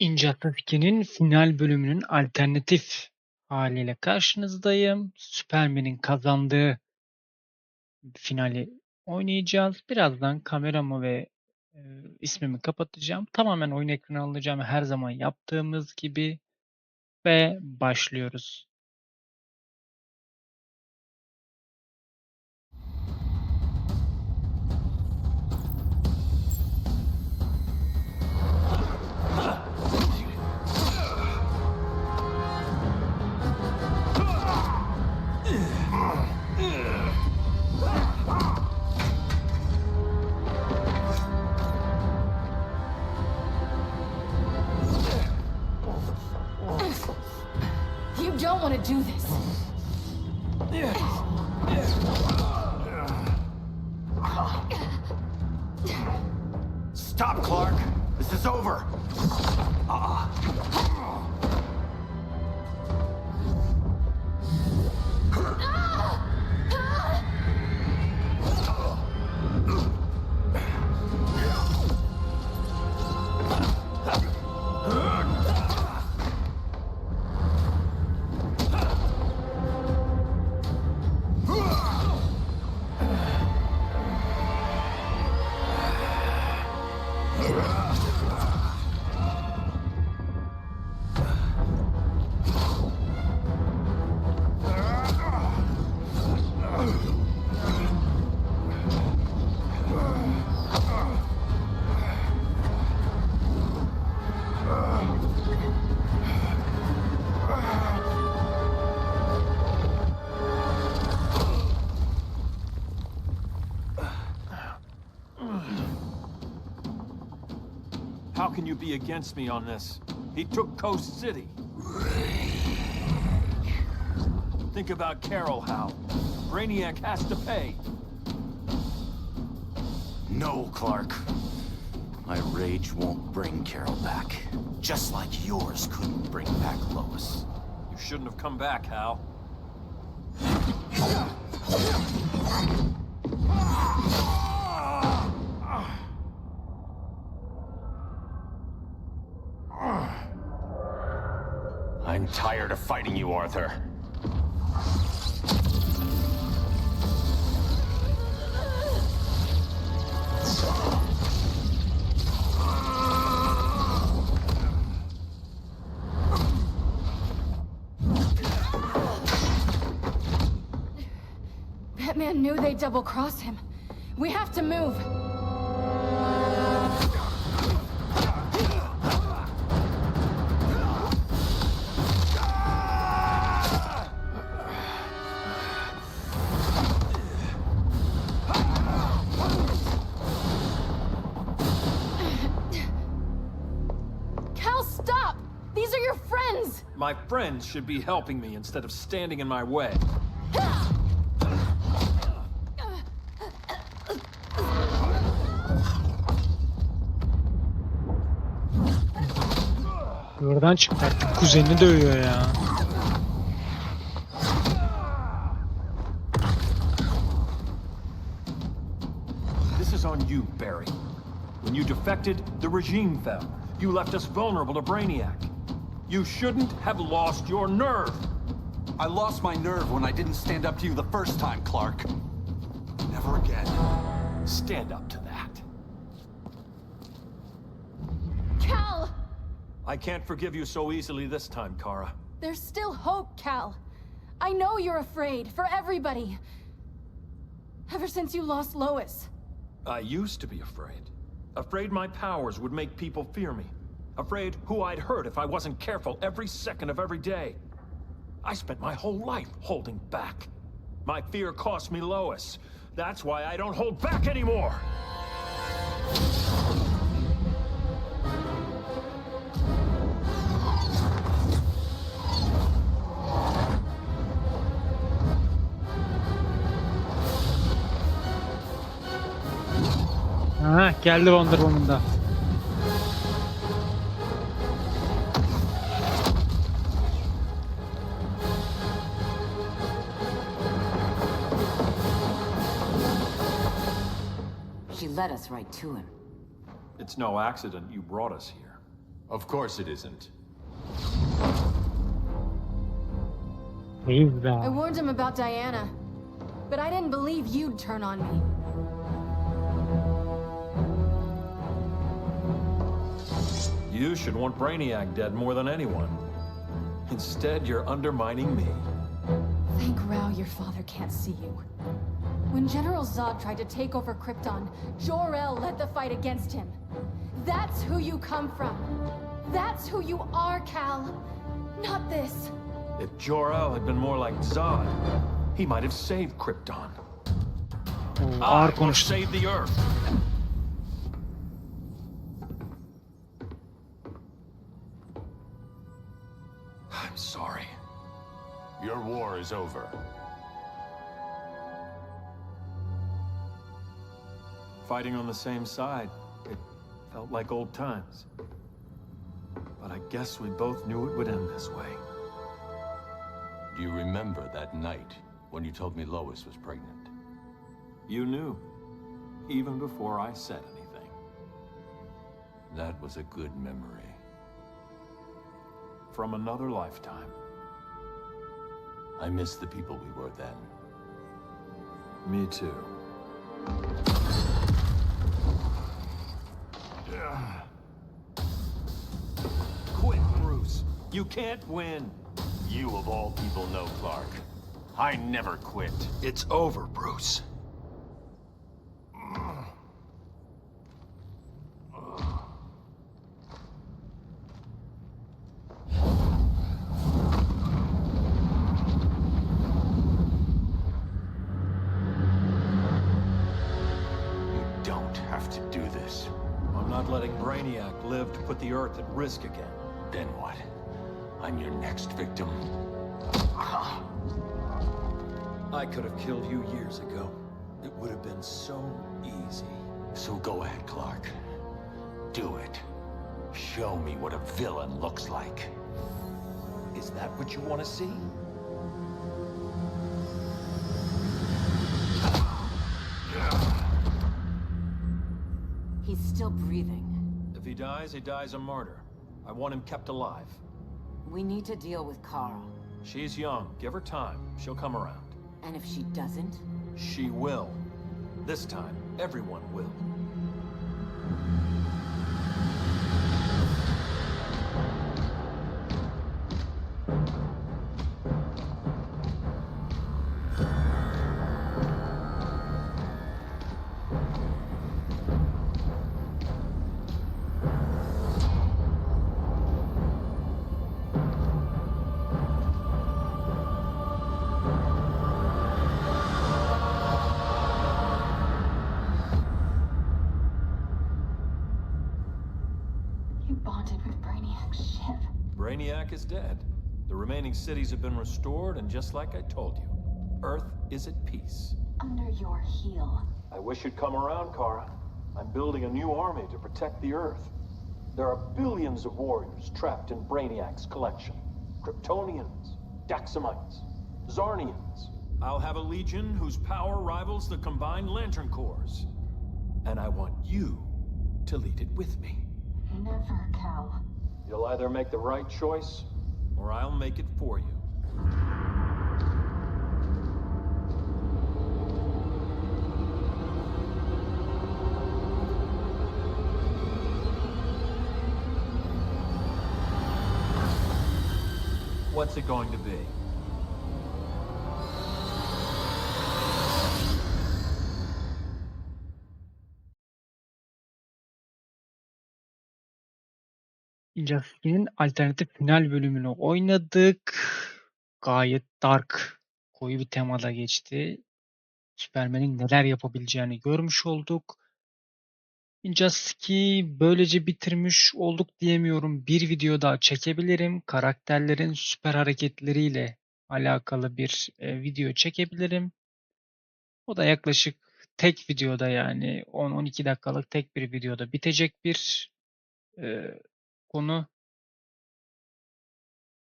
Injustice 2'nin final bölümünün alternatif haliyle karşınızdayım. Superman'in kazandığı finali oynayacağız. Birazdan kameramı ve e, ismimi kapatacağım. Tamamen oyun ekranı alacağım her zaman yaptığımız gibi ve başlıyoruz. Do this. Stop, Clark. This is over. Uh-uh. How can you be against me on this? He took Coast City. Think about Carol, Hal. Brainiac has to pay. No, Clark. My rage won't bring Carol back. Just like yours couldn't bring back Lois. You shouldn't have come back, Hal. I'm tired of fighting you, Arthur. Batman knew they'd double cross him. We have to move. My friends should be helping me instead of standing in my way. Buradan çıktı artık kuzenini dövüyor ya. This is on you, Barry. When you defected, the regime fell. You left us vulnerable to Brainiac. You shouldn't have lost your nerve. I lost my nerve when I didn't stand up to you the first time, Clark. Never again. Stand up to that. Cal! I can't forgive you so easily this time, Kara. There's still hope, Cal. I know you're afraid, for everybody. Ever since you lost Lois. I used to be afraid. Afraid my powers would make people fear me. Afraid who I'd hurt if I wasn't careful every second of every day. I spent my whole life holding back. My fear cost me Lois. That's why I don't hold back anymore. Ha geldi Wonder Woman led us right to him. It's no accident you brought us here. Of course it isn't. Değil be. I warned him about Diana, but I didn't believe you'd turn on me. You should want Brainiac dead more than anyone. Instead, you're undermining me. Thank Rao your father can't see you. When General Zod tried to take over Krypton, Jor-El led the fight against him. That's who you come from. That's who you are, Cal. Not this. If Jor-El had been more like Zod, he might have saved Krypton. Oo, I ağır will save the Earth. I'm sorry. Your war is over. Fighting on the same side, it felt like old times. But I guess we both knew it would end this way. Do you remember that night when you told me Lois was pregnant? You knew, even before I said anything. That was a good memory. From another lifetime. I miss the people we were then. Me too. Quit, Bruce. You can't win. You of all people know Clark. I never quit. It's over, Bruce. Not letting Brainiac live to put the Earth at risk again. Then what? I'm your next victim. I could have killed you years ago. It would have been so easy. So go ahead, Clark. Do it. Show me what a villain looks like. Is that what you want to see? Breathing. If he dies, he dies a martyr. I want him kept alive. We need to deal with Carl. She's young. Give her time. She'll come around. And if she doesn't? She will. This time, everyone will. Bonded with Brainiac's ship. Brainiac is dead. The remaining cities have been restored, and just like I told you, Earth is at peace. Under your heel. I wish you'd come around, Kara. I'm building a new army to protect the Earth. There are billions of warriors trapped in Brainiac's collection. Kryptonians, Daxamites, Zarnians. I'll have a legion whose power rivals the combined Lantern Corps. And I want you to lead it with me. Never, Cal. You'll either make the right choice, or I'll make it for you. What's it going to be? Injustice'nin alternatif final bölümünü oynadık. Gayet dark, koyu bir temada geçti. Superman'in neler yapabileceğini görmüş olduk. Injustice'i böylece bitirmiş olduk diyemiyorum. Bir video daha çekebilirim. Karakterlerin süper hareketleriyle alakalı bir e, video çekebilirim. O da yaklaşık tek videoda yani 10-12 dakikalık tek bir videoda bitecek bir e, konu.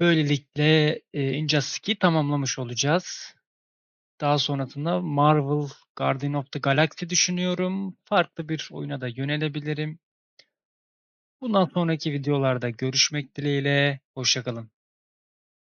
Böylelikle e, Injustice'i tamamlamış olacağız. Daha sonrasında Marvel Guardian of the Galaxy düşünüyorum. Farklı bir oyuna da yönelebilirim. Bundan sonraki videolarda görüşmek dileğiyle. Hoşça kalın.